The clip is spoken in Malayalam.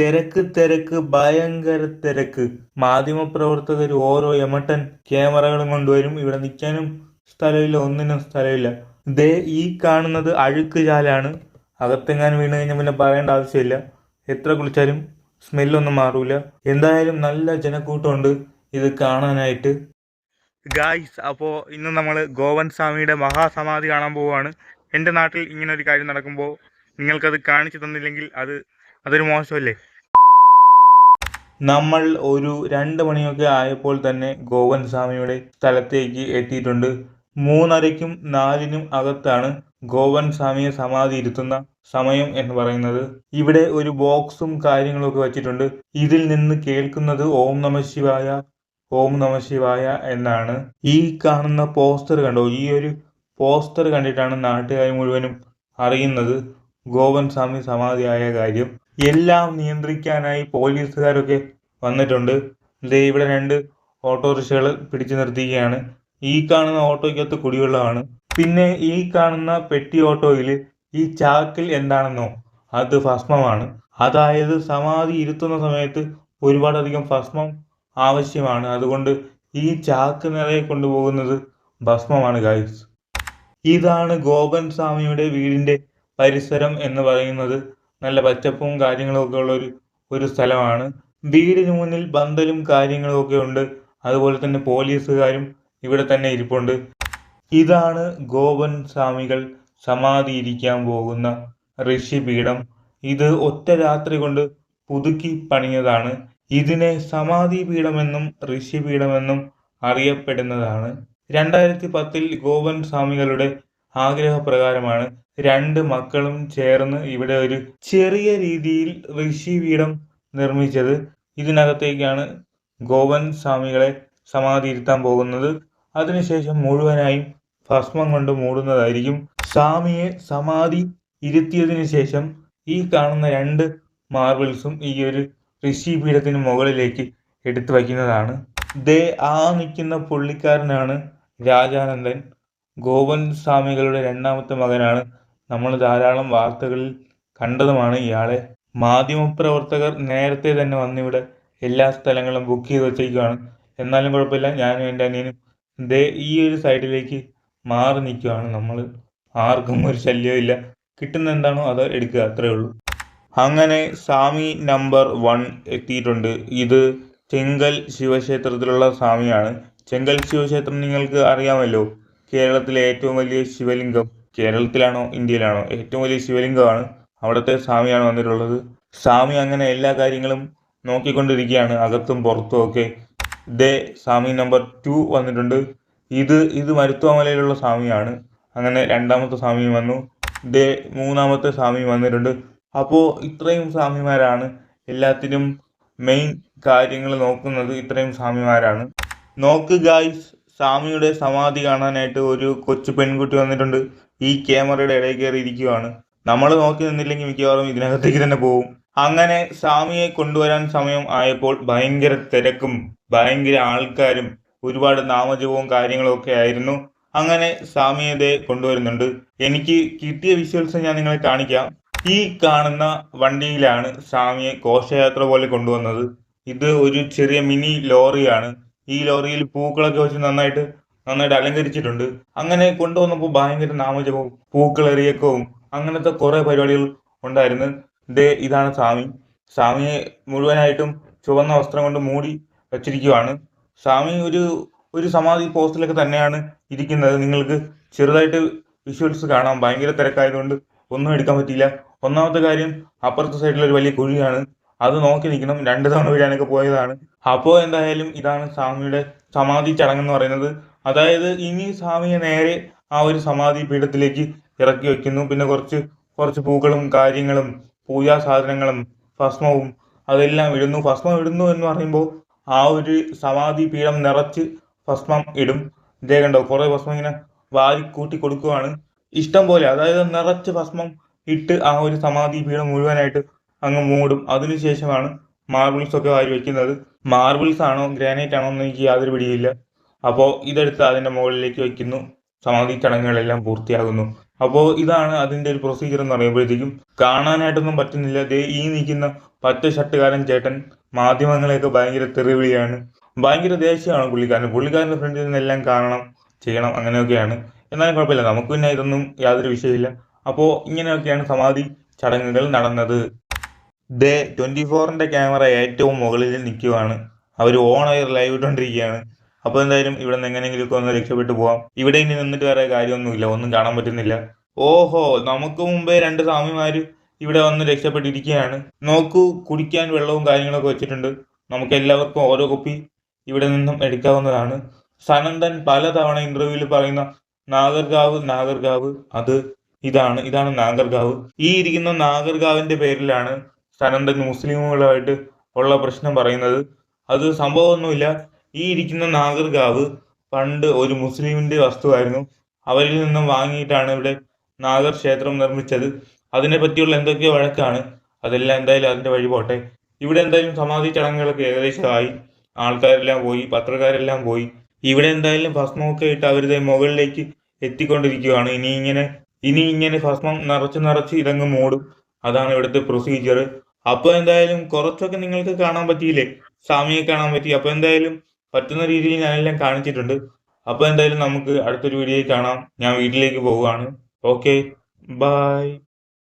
തിരക്ക് തിരക്ക് ഭയങ്കര തിരക്ക്. മാധ്യമപ്രവർത്തകർ ഓരോ എമട്ടൻ ക്യാമറകളും കൊണ്ടുവരും. ഇവിടെ നിൽക്കാനും സ്ഥലമില്ല ഒന്നിനും സ്ഥലമില്ല. ദേ ഈ കാണുന്നത് അഴുക്ക് ചാലാണ് അകത്തെങ്ങാനും വീണ് കഴിഞ്ഞാൽ പിന്നെ പറയേണ്ട ആവശ്യമില്ല. എത്ര കുളിച്ചാലും സ്മെല്ലൊന്നും മാറൂല. എന്തായാലും നല്ല ജനക്കൂട്ടമുണ്ട് ഇത് കാണാനായിട്ട്. ഗായ്സ് അപ്പോൾ ഇന്ന് നമ്മൾ ഗോവൻ സ്വാമിയുടെ മഹാസമാധി കാണാൻ പോവുകയാണ്. എന്റെ നാട്ടിൽ ഇങ്ങനെ ഒരു കാര്യം നടക്കുമ്പോൾ നിങ്ങൾക്കത് കാണിച്ചു തന്നില്ലെങ്കിൽ അത് അതൊരു മോശമല്ലേ? നമ്മൾ ഒരു രണ്ട് മണിയൊക്കെ ആയപ്പോൾ തന്നെ ഗോവൻ സ്വാമിയുടെ സ്ഥലത്തേക്ക് എത്തിയിട്ടുണ്ട്. മൂന്നരയ്ക്കും നാലിനും അകത്താണ് ഗോവൻ സ്വാമിയെ സമാധി ഇരുത്തുന്ന സമയം എന്ന് പറയുന്നത്. ഇവിടെ ഒരു ബോക്സും കാര്യങ്ങളൊക്കെ വെച്ചിട്ടുണ്ട്. ഇതിൽ നിന്ന് കേൾക്കുന്നത് ഓം നമ ശിവായ ഓം നമ ശിവായ എന്നാണ്. ഈ കാണുന്ന പോസ്റ്റർ കണ്ടോ? ഈ ഒരു പോസ്റ്റർ കണ്ടിട്ടാണ് നാട്ടുകാർ മുഴുവനും അറിയുന്നത് ഗോവൻ സ്വാമി സമാധിയായ കാര്യം. എല്ലാം നിയന്ത്രിക്കാനായി പോലീസുകാരൊക്കെ വന്നിട്ടുണ്ട്. ദേ ഇവിടെ രണ്ട് ഓട്ടോറിക്ഷകൾ പിടിച്ചു നിർത്തിയിരിക്കുകയാണ്. ഈ കാണുന്ന ഓട്ടോയ്ക്കകത്ത് കുടിവെള്ളമാണ്. പിന്നെ ഈ കാണുന്ന പെട്ടി ഓട്ടോയിൽ ഈ ചാക്കിൽ എന്താണെന്നോ അത് ഭസ്മമാണ്. അതായത് സമാധി ഇരുത്തുന്ന സമയത്ത് ഒരുപാടധികം ഭസ്മം ആവശ്യമാണ്. അതുകൊണ്ട് ഈ ചാക്ക് നിറയെ കൊണ്ടുപോകുന്നത് ഭസ്മമാണ് ഗായ്സ് ഇതാണ് ഗോപൻ സ്വാമിയുടെ വീടിന്റെ പരിസരം എന്ന് പറയുന്നത്. നല്ല പച്ചപ്പും കാര്യങ്ങളും ഒക്കെ ഉള്ള ഒരു ഒരു സ്ഥലമാണ്. വീടിന് മുന്നിൽ ബന്തലും കാര്യങ്ങളും ഒക്കെ ഉണ്ട്. അതുപോലെ തന്നെ പോലീസുകാരും ഇവിടെ തന്നെ ഇരിപ്പുണ്ട്. ഇതാണ് ഗോപൻ സ്വാമികൾ സമാധി ഇരിക്കാൻ പോകുന്ന ഋഷിപീഠം ഇത് ഒറ്റ രാത്രി കൊണ്ട് പുതുക്കി പണിഞ്ഞതാണ്. ഇതിനെ സമാധി പീഠമെന്നും ഋഷിപീഠമെന്നും അറിയപ്പെടുന്നതാണ്. രണ്ടായിരത്തി പത്തിൽ ഗോപൻ സ്വാമികളുടെ ആഗ്രഹപ്രകാരമാണ് രണ്ട് മക്കളും ചേർന്ന് ഇവിടെ ഒരു ചെറിയ രീതിയിൽ ഋഷിപീഠം നിർമ്മിച്ചത്. ഇതിനകത്തേക്കാണ് ഗോവൻ സ്വാമികളെ സമാധി ഇരുത്താൻ പോകുന്നത്. അതിനുശേഷം മുഴുവനായും ഭസ്മം കൊണ്ട് മൂടുന്നതായിരിക്കും. സ്വാമിയെ സമാധി ഇരുത്തിയതിനു ശേഷം ഈ കാണുന്ന രണ്ട് മാർബിൾസും ഈ ഒരു ഋഷിപീഠത്തിന് മുകളിലേക്ക് എടുത്തു വയ്ക്കുന്നതാണ്. ദേ ആ നിൽക്കുന്ന പുള്ളിക്കാരനാണ് രാജാനന്ദൻ. ഗോവൻ സ്വാമികളുടെ രണ്ടാമത്തെ മകനാണ്. നമ്മൾ ധാരാളം വാർത്തകളിൽ കണ്ടതുമാണ് ഇയാളെ. മാധ്യമപ്രവർത്തകർ നേരത്തെ തന്നെ വന്നിവിടെ എല്ലാ സ്ഥലങ്ങളും ബുക്ക് ചെയ്ത് വെച്ചേക്കുവാണ് എന്നാലും കുഴപ്പമില്ല. ഞാനും എന്റെ അനിയനും ദേ ഈ ഒരു സൈഡിലേക്ക് മാറി നിൽക്കുവാണ് നമ്മൾ ആർക്കും ഒരു ശല്യമില്ല കിട്ടുന്ന എന്താണോ അത് എടുക്കുക അത്രേ ഉള്ളൂ. അങ്ങനെ സ്വാമി നമ്പർ വൺ എത്തിയിട്ടുണ്ട്. ഇത് ചെങ്കൽ ശിവക്ഷേത്രത്തിലുള്ള സ്വാമിയാണ്. ചെങ്കൽ ശിവക്ഷേത്രം നിങ്ങൾക്ക് അറിയാമല്ലോ. കേരളത്തിലെ ഏറ്റവും വലിയ ശിവലിംഗം കേരളത്തിലാണോ ഇന്ത്യയിലാണോ? ഏറ്റവും വലിയ ശിവലിംഗമാണ് അവിടുത്തെ സ്വാമിയാണ് വന്നിട്ടുള്ളത്. സ്വാമി അങ്ങനെ എല്ലാ കാര്യങ്ങളും നോക്കിക്കൊണ്ടിരിക്കുകയാണ് അകത്തും പുറത്തും ഒക്കെ. ദേ സ്വാമി നമ്പർ ടു വന്നിട്ടുണ്ട്. ഇത് ഇത് മരുത്വമലയിലുള്ള സ്വാമിയാണ്. അങ്ങനെ രണ്ടാമത്തെ സ്വാമി വന്നു. ദേ മൂന്നാമത്തെ സ്വാമി വന്നിട്ടുണ്ട്. അപ്പോൾ ഇത്രയും സ്വാമിമാരാണ്. എല്ലാത്തിനും മെയിൻ കാര്യങ്ങൾ നോക്കുന്നത് ഇത്രയും സ്വാമിമാരാണ്. നോക്ക് ഗായ്സ് സ്വാമിയുടെ സമാധി കാണാനായിട്ട് ഒരു കൊച്ചു പെൺകുട്ടി വന്നിട്ടുണ്ട്. ഈ ക്യാമറയുടെ ഇടയിൽ കയറി ഇരിക്കുവാണ്. നമ്മൾ നോക്കി നിന്നില്ലെങ്കിൽ മിക്കവാറും ഇതിനകത്തേക്ക് തന്നെ പോകും അങ്ങനെ സ്വാമിയെ കൊണ്ടുവരാൻ സമയം ആയപ്പോൾ ഭയങ്കര തിരക്കും ഭയങ്കര ആൾക്കാരും ഒരുപാട് നാമജപവും കാര്യങ്ങളും ഒക്കെ ആയിരുന്നു. അങ്ങനെ സ്വാമിയെ ദേ കൊണ്ടുവരുന്നുണ്ട്. എനിക്ക് കിട്ടിയ വിഷ്വൽസ് ഞാൻ നിങ്ങളെ കാണിക്കാം. ഈ കാണുന്ന വണ്ടിയിലാണ് സ്വാമിയെ ഘോഷയാത്ര പോലെ കൊണ്ടുവന്നത്. ഇത് ഒരു ചെറിയ മിനി ലോറിയാണ്. ഈ ലോറിയിൽ പൂക്കളൊക്കെ വെച്ച് നന്നായിട്ട് നന്നായിട്ട് അലങ്കരിച്ചിട്ടുണ്ട്. അങ്ങനെ കൊണ്ടുവന്നപ്പോൾ ഭയങ്കര നാമജപവും പൂക്കളെറിയക്കവും അങ്ങനത്തെ കുറെ പരിപാടികൾ ഉണ്ടായിരുന്നു. ദേ ഇതാണ് സ്വാമി. സ്വാമിയെ മുഴുവനായിട്ടും ചുവന്ന വസ്ത്രം കൊണ്ട് മൂടി വച്ചിരിക്കുവാണ്. സ്വാമി ഒരു ഒരു സമാധി പോസ്റ്റിലൊക്കെ തന്നെയാണ് ഇരിക്കുന്നത്. നിങ്ങൾക്ക് ചെറുതായിട്ട് വിഷ്വൽസ് കാണാം. ഭയങ്കര തിരക്കായതുകൊണ്ട് ഒന്നും എടുക്കാൻ പറ്റിയില്ല. ഒന്നാമത്തെ കാര്യം അപ്പുറത്തെ സൈഡിൽ ഒരു വലിയ കുഴിയാണ്. അത് നോക്കി നിൽക്കണം. രണ്ട് തവണ വീഴാനൊക്കെ പോയതാണ്. അപ്പോൾ എന്തായാലും ഇതാണ് സ്വാമിയുടെ സമാധി ചടങ്ങ് എന്ന് പറയുന്നത്. അതായത് ഇനി സ്വാമിയെ നേരെ ആ ഒരു സമാധി പീഠത്തിലേക്ക് ഇറക്കി വെക്കുന്നു. പിന്നെ കുറച്ച് കുറച്ച് പൂക്കളും കാര്യങ്ങളും പൂജാ സാധനങ്ങളും ഭസ്മവും അതെല്ലാം ഇടുന്നു. ഭസ്മം ഇടുന്നു എന്ന് പറയുമ്പോൾ ആ ഒരു സമാധി പീഠം നിറച്ച് ഭസ്മം ഇടും. ഇതേ കണ്ടോ കുറേ ഭസ്മം ഇങ്ങനെ വാരി കൂട്ടി കൊടുക്കുവാണ്. ഇഷ്ടം പോലെ അതായത് നിറച്ച് ഭസ്മം ഇട്ട് ആ ഒരു സമാധി പീഠം മുഴുവനായിട്ട് അങ്ങ് മൂടും. അതിനുശേഷമാണ് മാർബിൾസ് ഒക്കെ വാരി വയ്ക്കുന്നത് മാർബിൾസ് ആണോ ഗ്രാനൈറ്റ് ആണോ എന്ന് എനിക്ക് യാതൊരു പിടിയില്ല. അപ്പോൾ ഇതെടുത്ത് അതിന്റെ മുകളിലേക്ക് വയ്ക്കുന്നു സമാധി ചടങ്ങുകളെല്ലാം പൂർത്തിയാകുന്നു. അപ്പോൾ ഇതാണ് അതിന്റെ ഒരു പ്രൊസീജിയർ എന്ന് പറയുമ്പോഴത്തേക്കും കാണാനായിട്ടൊന്നും പറ്റുന്നില്ല. ദേ ഈ നിൽക്കുന്ന പച്ച ഷട്ടുകാരൻ ചേട്ടൻ മാധ്യമങ്ങളെയൊക്കെ ഭയങ്കര തെറിവിളിയാണ്. ഭയങ്കര ദേഷ്യമാണ് പുള്ളിക്കാരൻ പുള്ളിക്കാരന്റെ ഫ്രണ്ടിൽ നിന്നെല്ലാം കാണണം ചെയ്യണം അങ്ങനെയൊക്കെയാണ്. എന്നാലും കുഴപ്പമില്ല. നമുക്ക് പിന്നെ ഇതൊന്നും യാതൊരു വിഷയമില്ല അപ്പോൾ ഇങ്ങനെയൊക്കെയാണ് സമാധി ചടങ്ങുകൾ നടന്നത്. ദേ ട്വന്റി ഫോറിന്റെ ക്യാമറ ഏറ്റവും മുകളിൽ നിൽക്കുവാണ്. അവർ ഓൺ എയർ ലൈവ് ഇട്ടുകൊണ്ടിരിക്കുകയാണ്. അപ്പോൾ എന്തായാലും ഇവിടെ നിന്ന് എങ്ങനെയെങ്കിലുമൊക്കെ ഒന്ന് രക്ഷപ്പെട്ടു പോവാം. ഇവിടെ ഇനി നിന്നിട്ട് വേറെ കാര്യമൊന്നുമില്ല ഒന്നും കാണാൻ പറ്റുന്നില്ല. ഓഹോ നമുക്ക് മുമ്പേ രണ്ട് സ്വാമിമാർ ഇവിടെ വന്ന് രക്ഷപ്പെട്ടിരിക്കുകയാണ്. നോക്കൂ കുടിക്കാൻ വെള്ളവും കാര്യങ്ങളൊക്കെ വെച്ചിട്ടുണ്ട്. നമുക്ക് എല്ലാവർക്കും ഓരോ കുപ്പി ഇവിടെ നിന്നും എടുക്കാവുന്നതാണ്. സനന്ദൻ പലതവണ ഇന്റർവ്യൂവിൽ പറയുന്ന നാഗർഗാവ് നാഗർഗാവ് അത് ഇതാണ് ഇതാണ് നാഗർഗാവ് ഈ ഇരിക്കുന്ന നാഗർഗാവിന്റെ പേരിലാണ് സനന്ദൻ മുസ്ലിമുകളായിട്ട് ഉള്ള പ്രശ്നം പറയുന്നത്. അത് സംഭവമൊന്നുമില്ല. ഈ ഇരിക്കുന്ന നാഗർഗാവ് പണ്ട് ഒരു മുസ്ലിമിന്റെ വസ്തുവായിരുന്നു. അവരിൽ നിന്നും വാങ്ങിയിട്ടാണ് ഇവിടെ നാഗർ ക്ഷേത്രം നിർമ്മിച്ചത്. അതിനെ പറ്റിയുള്ള എന്തൊക്കെയോ വഴക്കാണ്. അതെല്ലാം എന്തായാലും അതിന്റെ വഴി പോട്ടെ. ഇവിടെ എന്തായാലും സമാധി ചടങ്ങുകളൊക്കെ ഏകദേശമായി. ആൾക്കാരെല്ലാം പോയി പത്രക്കാരെല്ലാം പോയി. ഇവിടെ എന്തായാലും ഭസ്മമൊക്കെ ഇട്ട് അവരുടെ മുകളിലേക്ക് എത്തിക്കൊണ്ടിരിക്കുകയാണ്. ഇനി ഇങ്ങനെ ഇനി ഇങ്ങനെ ഭസ്മം നിറച്ച് നിറച്ച് ഇതങ്ങ് മൂടും. അതാണ് ഇവിടുത്തെ പ്രൊസീജിയർ അപ്പോൾ എന്തായാലും കുറച്ചൊക്കെ നിങ്ങൾക്ക് കാണാൻ പറ്റിയില്ലേ? സ്വാമിയെ കാണാൻ പറ്റി. അപ്പോൾ എന്തായാലും പറ്റുന്ന രീതിയിൽ ഞാനെല്ലാം കാണിച്ചിട്ടുണ്ട്. അപ്പോൾ എന്തായാലും നമുക്ക് അടുത്തൊരു വീഡിയോയിൽ കാണാം. ഞാൻ വീട്ടിലേക്ക് പോവുകയാണ്. ഓക്കെ. ബൈ.